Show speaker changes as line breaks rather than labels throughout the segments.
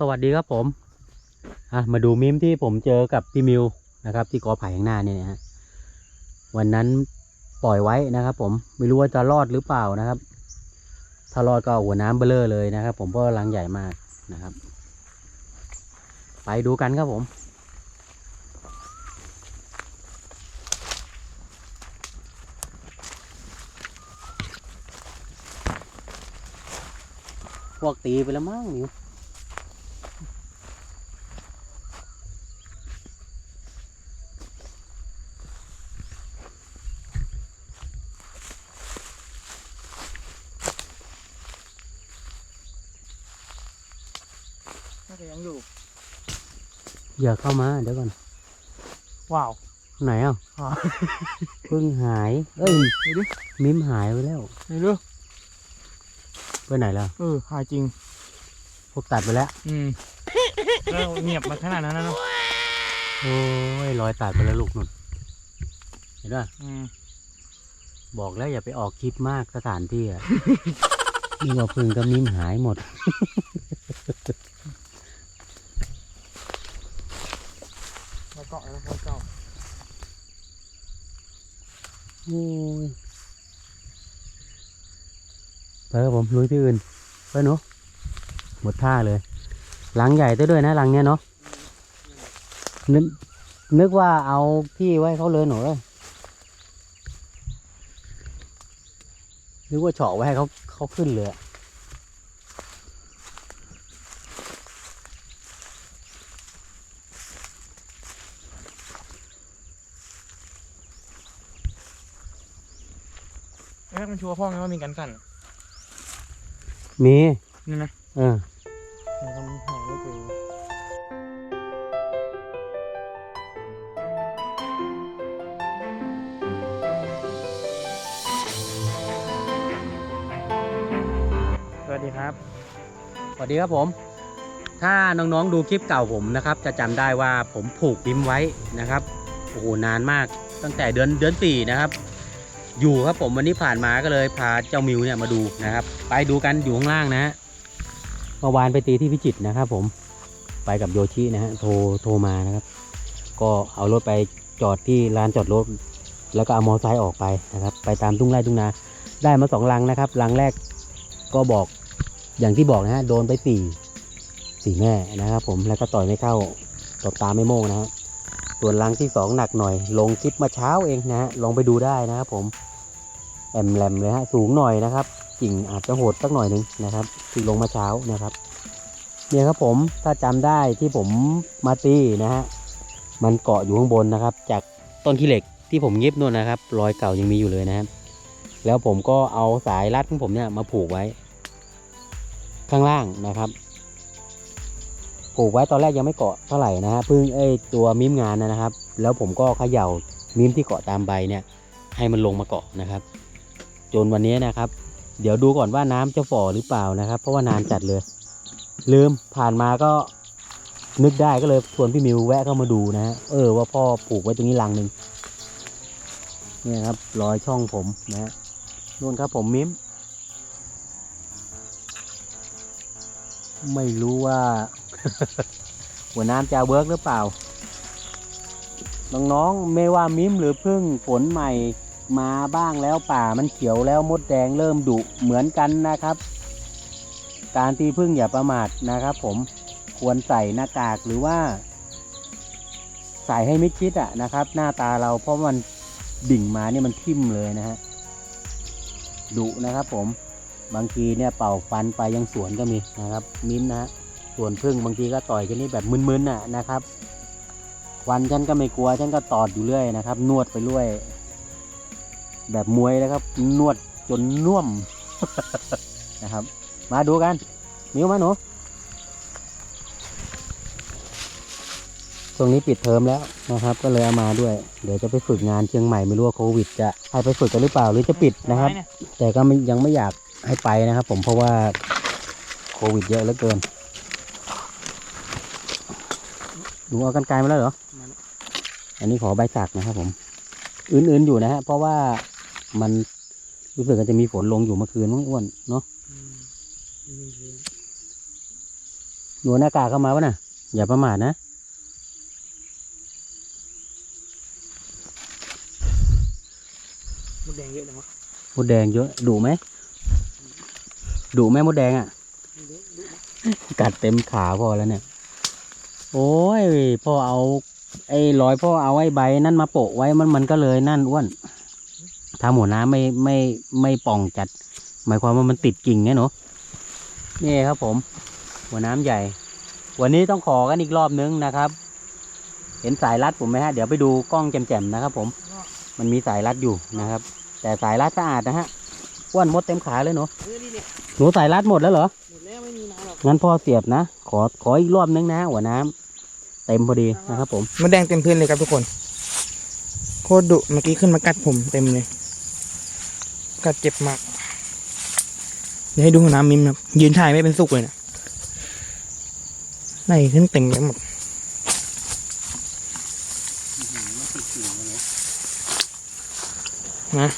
สวัสดีครับผมอะมาดูมิมที่ผมเจอกับพี่มิวนะครับ ที่กอไผ่ข้างหน้าเนี่ยนะฮะวันนั้นปล่อยไว้นะครับ ผมไม่รู้ว่าจะรอดหรือเปล่านะครับ ถ้ารอดก็หัวน้ำเบลเลอร์เลยนะครับ ผมเพราะว่ารังใหญ่มากนะครับ ไปดูกันครับผมพวกตีไปแล้วมั้งมิว
จะยังอยู่
อย่าเข้ามาเดี๋ยวก่อน
ว้าว
ไหนอะ
อ๋อ
เพิ่งหาย เอ้ย
ดูดิ
มิมหายไปแล้ว
ไหนดู
ไปไหนแล้ว
เออหายจริง
พวกตัดไปแล้ว
อืมแล้วเงียบมาขนาดนั้นนะเนอะ
โอ้ยรอยตัดไปแล้วลูกนุ่น เห็นป่ะ
อืม
บอกแล้วอย่าไปออกคลิปมากสถานที่อะ นี่ว่าพึ่งกับมิมหายหมด
แล้วเกาะแล้วเกาะ
โอ้ย ไปครับผมลุยที่อื่นไปเนาะหมดท่าเลยหลังใหญ่ตัวด้วยนะหลังเนี้ยเนาะนึกนึกว่าเอาที่ไว้เขาเลยหนูเลยนึกว่าเฉาะไว้ให้เขาเขาขึ้นเลยอะ
ไอ้ แม็กมันชัวร์พ่อไงว่ามีกันสั่น
มี
นี่นะ
เออ
แต่ก็หาไม่เจอสวัสดีครับ
สวัสดีครับผม ถ้าน้องๆดูคลิปเก่าผมนะครับ จะจำได้ว่าผมผูกบิ้มไว้นะครับโอ้โหนานมากตั้งแต่เดือนเดือนสี่นะครับ อยู่ครับผมวันนี้ผ่านมาก็เลยพาเจ้ามิวเนี่ยมาดูนะครับ ไปดูกันอยู่ข้างล่างนะฮะเมื่อวานไปตีที่พิจิตรนะครับผมไปกับโยชินะฮะโทรโทรมานะครับ ก็เอารถไปจอดที่ลานจอดรถ แล้วก็เอามอไซค์ออกไปนะครับ ไปตามทุ่งไร่ทุ่งนาได้มาสองลังนะครับลังแรกก็บอกอย่างที่บอกนะฮะโดนไปสี่สี่แม่นะครับ ผมแล้วก็ต่อยไม่เข้าตบตาไม่โม่งนะฮะส่วนลังที่สองหนักหน่อย ลงคลิปมาเช้าเองนะฮะลองไปดูได้นะครับผม แอมแรมเลยฮะสูงหน่อยนะครับกิ่งอาจจะโหดสักหน่อยหนึ่งนะครับที่ลงมาเช้านะครับ เนี่ยครับผมถ้าจำได้ที่ผมมาตีนะฮะมันเกาะอยู่ข้างบนนะครับ จากต้นขี้เหล็กที่ผมเงียบนู่นนะครับ รอยเก่ายังมีอยู่เลยนะครับแล้วผมก็เอาสายรัดของผมเนี่ยมาผูกไว้ ข้างล่างนะครับ ผูกไว้ตอนแรกยังไม่เกาะเท่าไหร่นะฮะเพิ่งเอ้ยตัวมิมงานนะนะครับ แล้วผมก็เขย่ามิมที่เกาะตามใบเนี่ย ให้มันลงมาเกาะนะครับ จนวันนี้นะครับ เดี๋ยวดูก่อนว่าน้ำจะฝ่อหรือเปล่านะครับ เพราะว่านานจัดเลย ลืมผ่านมาก็นึกได้ก็เลยชวนพี่มิวแวะเข้ามาดูนะฮะเออว่าพ่อผูกไว้ตรงนี้ลังหนึ่งเนี่ยครับรอยช่องผมนะฮะนู่นครับผมมิมไม่รู้ว่า หัวน้ำจะเวิร์กหรือเปล่า น้องๆไม่ว่ามิมหรือพึ่งฝนใหม่ มาบ้างแล้วป่ามันเขียวแล้วมดแดงเริ่มดุเหมือนกันนะครับ การตีพึ่งอย่าประมาทนะครับ ผมควรใส่หน้ากากหรือว่า ใส่ให้มิดชิดอะนะครับ หน้าตาเราเพราะมันดิ่งมาเนี่ยมันทิ่มเลยนะฮะดุนะครับผมบางทีเนี่ยเป่าฟันไปยังสวนก็มีนะครับ มิ้มนะฮะส่วนพึ่งบางทีก็ต่อยกันนี่แบบมึนๆน่ะนะครับวันฉันก็ไม่กลัวฉันก็ตอดอยู่เรื่อยนะครับ นวดไปเรื่อย แบบมวยนะครับ นวดจนน่วมนะครับ มาดูกันมิ้วมาหนูตรงนี้ปิดเทอมแล้วนะครับ ก็เลยเอามาด้วย เดี๋ยวจะไปฝึกงานเชียงใหม่ไม่รู้ว่าโควิด จะให้ไปฝึกกันหรือเปล่าหรือจะปิดนะครับ
ไม้เย
แต่ก็ไม่ยังไม่อยากให้ไปนะครับ ผมเพราะว่าโควิดเยอะเหลือเกินหนูเอากันไกลมาแล้วเหรอ อันนี้ขอใบสักนะครับผม อื่นๆอยู่นะฮะเพราะว่า มันรู้สึกว่าจะมีฝนลงอยู่เมื่อคืนมั้งอ้วนเนาะ
อืม
หนูหน้ากากเข้ามาวะน่ะ อย่าประมาทนะ
มดแดงเยอะเลยวะ
มดแดงเยอะดุไหมดุไหมมดแดงอะกัดเต็มขาพอแล้วเนี่ย โอ้ยพ่อเอา ไอ้ร้อยพ่อเอาไอ้ใบนั่นมาโปะไว้มันมันก็เลยนั่นอ้วน ถ้าหัวน้ำไม่ไม่ไม่ป่องจัด หมายความว่ามันติดกิ่งไงหนูนี่ครับผม หัวน้ำใหญ่ วันนี้ต้องขอกันอีกรอบนึงนะครับ เห็นสายรัดผมไหมฮะเดี๋ยวไปดูกล้องแจ่มๆนะครับ ผม มันมีสายรัดอยู่นะครับ แต่สายรัดสะอาดนะฮะอ้วนมดเต็มขาเลยหนู
เออนี่เนี่ย
หนูสายรัดหมดแล้วเหรอ
หมดแล้วไม่มีน้ำหรอก
งั้นพ่อเสียบนะขอขออีกรอบนึงนะหัวน้ำเต็มพอดีนะครับ ผม
มดแดงเต็มพื้นเลยครับทุกคนโคตรดุเมื่อกี้ขึ้นมากัดผมเต็มเลย กัดเจ็บมากเดี๋ยวให้ดูหัวน้ำมิมนะครับยืนถ่ายไม่เป็นสุกเลยนะไหนขึ้นเต็มไปหมดนะ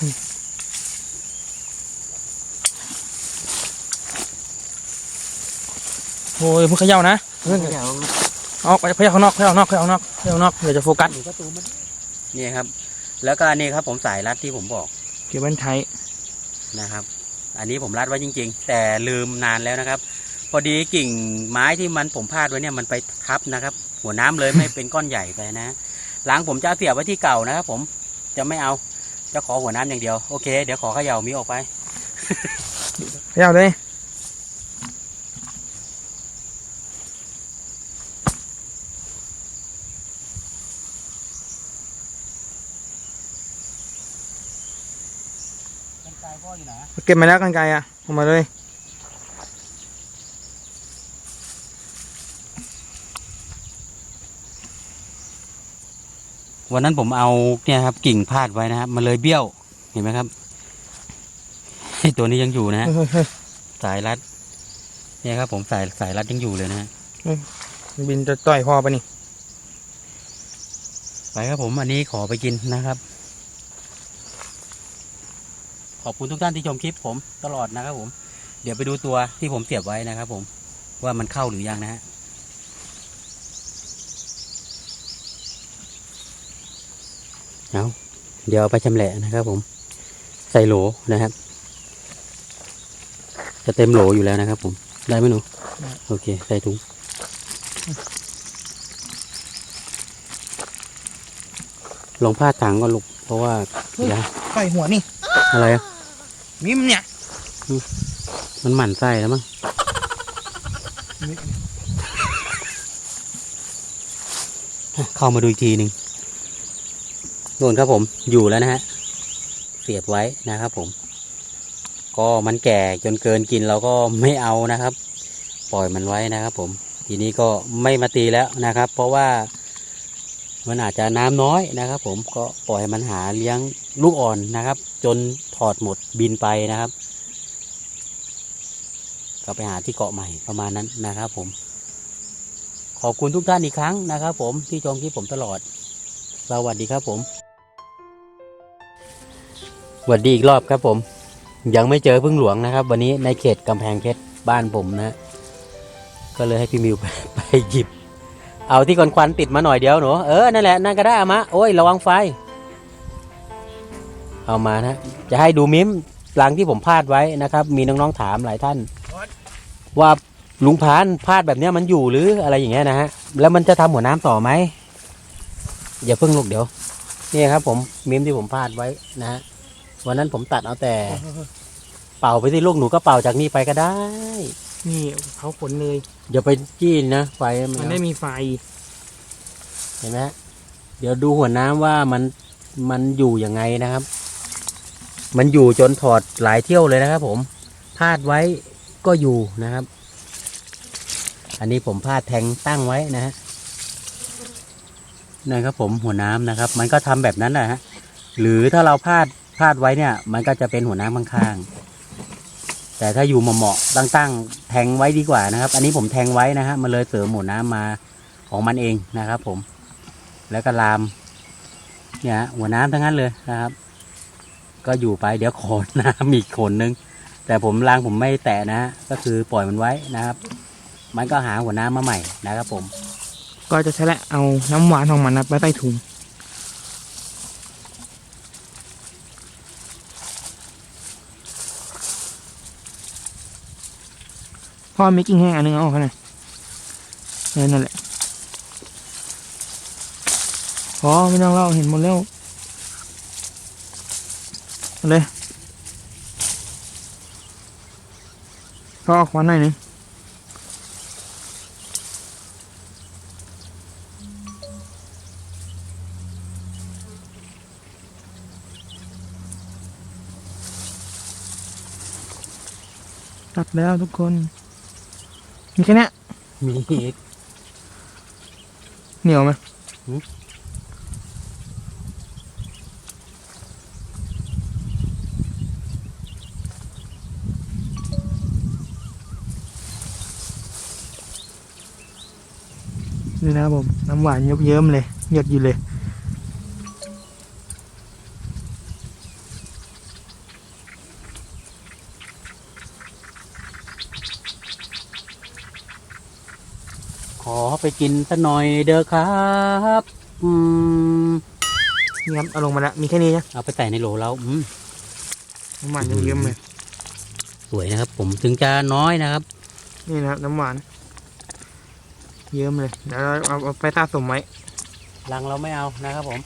อืมโอ้ยเพิ่งเขย่านะเพิ่งออกไปเขย่าข้างนอกเขย่าข้างนอกเขย่าข้างนอกเขย่าข้างนอกเดี๋ยวจะโฟกัส
นี่ครับ แล้วก็นี่ครับผมสายรัดที่ผมบอก
เกี่ยวบันไทย
นะครับ อันนี้ผมรัดไว้จริง ๆ แต่ลืมนานแล้วนะครับ พอดีกิ่งไม้ที่มันผมพาดไว้เนี่ยมันไปทับนะครับ หัวน้ำเลยไม่เป็นก้อนใหญ่ไปนะหลังผมจะเอาเสียบไว้ที่เก่านะครับ ผมจะไม่เอาจะขอหัวน้ำอย่างเดียวโอเค เดี๋ยวขอเขย่ามีออกไป
เขย่าเลย
กันไกพ่ออยู่ไหน
เก็บมาแล้วกันไกลอะเอามาเลย
วันนั้นผมเอาเนี่ยครับกิ่งพาดไว้นะครับมันเลยเบี้ยวเห็นไหมครับไอตัวนี้ยังอยู่นะฮะ
เฮ้ยเฮ้ย
สายรัด เนี่ยครับ ผมสายสายรัดยังอยู่เลยนะฮะ
บินจะต่อยพ่อปะนี่
ไปครับผมอันนี้ขอไปกินนะครับ ข อบคุณทุกท่านที่ชมคลิปผมตลอดนะครับผม เดี๋ยวไปดูตัวที่ผมเสียบไว้นะครับผมว่ามันเข้าหรือยังนะฮะเอาเดี๋ยวเอาไปชำแหละนะครับผม ใส่โหลนะครับ จะเต็มโหลอยู่แล้วนะครับผม ได้ไหมหนูโอเค ใส่ถุง ลองพาดถังก่อนลูก เพราะว่าเดี๋ยว
ต่อยหัวนี่
อะไรอะ
มิมเนี่ย
มันหมั่นไส้แล้วมั้งเข้ามาดูอีกทีหนึ่งโน่นครับผมอยู่แล้วนะฮะ เสียบไว้นะครับผม ก็มันแก่จนเกินกินเราก็ไม่เอานะครับ ปล่อยมันไว้นะครับผม ทีนี้ก็ไม่มาตีแล้วนะครับ เพราะว่า มันอาจจะน้ำน้อยนะครับ ผมก็ปล่อยมันหาเลี้ยงลูกอ่อนนะครับ จนถอดหมดบินไปนะครับ ก็ไปหาที่เกาะใหม่ประมาณนั้นนะครับ ผม ขอบคุณทุกท่านอีกครั้งนะครับ ผมที่ชมคลิปผมตลอดสวัสดีครับผมสวัสดีอีกรอบครับผม ยังไม่เจอพึ่งหลวงนะครับ วันนี้ในเขตกำแพงเพชรบ้านผมนะ ก็เลยให้พี่มิวไปไปหยิบ เอาที่ควันควันติดมาหน่อยเดียวหนูเออนั่นแหละนั่นก็ได้อะมะโอ้ยระวังไฟ เอามานะ จะให้ดูมิมหลังที่ผมพลาดไว้นะครับ มีน้องๆถามหลายท่าน ว่าลุงพานพลาดแบบนี้มันอยู่หรืออะไรอย่างเงี้ยนะฮะแล้วมันจะทำหัวน้ำต่อไหมอย่าเพิ่งลูกเดี๋ยวนี่ครับ ผมมิมที่ผมพลาดไว้นะฮะวันนั้นผมตัดเอาแต่ เป่าไปที่ลูกหนูก็เป่าจากนี่ไปก็ได้
นี่เขาขนเลย
อย่าไปจี้นะไฟ
มันไม่มีไฟ
เห็นไหมฮะเดี๋ยวดูหัวน้ำว่ามันมันอยู่ยังไงนะครับ มันอยู่จนถอดหลายเที่ยวเลยนะครับ ผมพาดไว้ก็อยู่นะครับ อันนี้ผมพาดแทงตั้งไว้นะฮะนะครับผมหัวน้ำนะครับ มันก็ทำแบบนั้นนะฮะหรือถ้าเราพาดพาดไว้เนี่ย มันก็จะเป็นหัวน้ำข้างๆ แต่ถ้าอยู่เหมาะๆตั้งๆแทงไว้ดีกว่านะครับ อันนี้ผมแทงไว้นะฮะมันเลยเสริมหัวน้ำมาของมันเองนะครับ ผม แล้วก็ลาม เนี่ย หัวน้ำทั้งนั้นเลยนะครับ ก็อยู่ไปเดี๋ยวขอน้ำอีกขนนึง แต่ผมรางผมไม่แตะนะก็คือปล่อยมันไว้นะครับ มันก็หาหัวน้ำมาใหม่นะครับ ผม
ก็จะใช้และเอาน้ำหวานของมันนะไปใส่ถุง พ่อมีกิ่งแห้งอันนึงเอาออกนะนั่นแหละพอไม่ต้องเล่าเห็นหมดแล้วเลยก็เอาควันหน่อยนึงตัดแล้วทุกคน มีแค่เนี้ย
มีอีก
เหนียวไหม
หืม
นี่นะครับผม น้ำหวานเยิ้มๆเลย หยดอยู่เลย
อไปกินสักหน่อยเด้อครับอืม
นี่ครับเอาลงมาแล้วมีแค่นี้นะ
เอาไปใส่ในโหลแล้วอืม
น้ำหวานเยิ้มๆเลย
สวยนะครับ ผมถึงจะน้อยนะครับ
นี่นะครับน้ำหวาน เยิ้มเลยเดี๋ยวเราเอาเอาไปสะสมไว้
รังเราไม่เอานะครับผม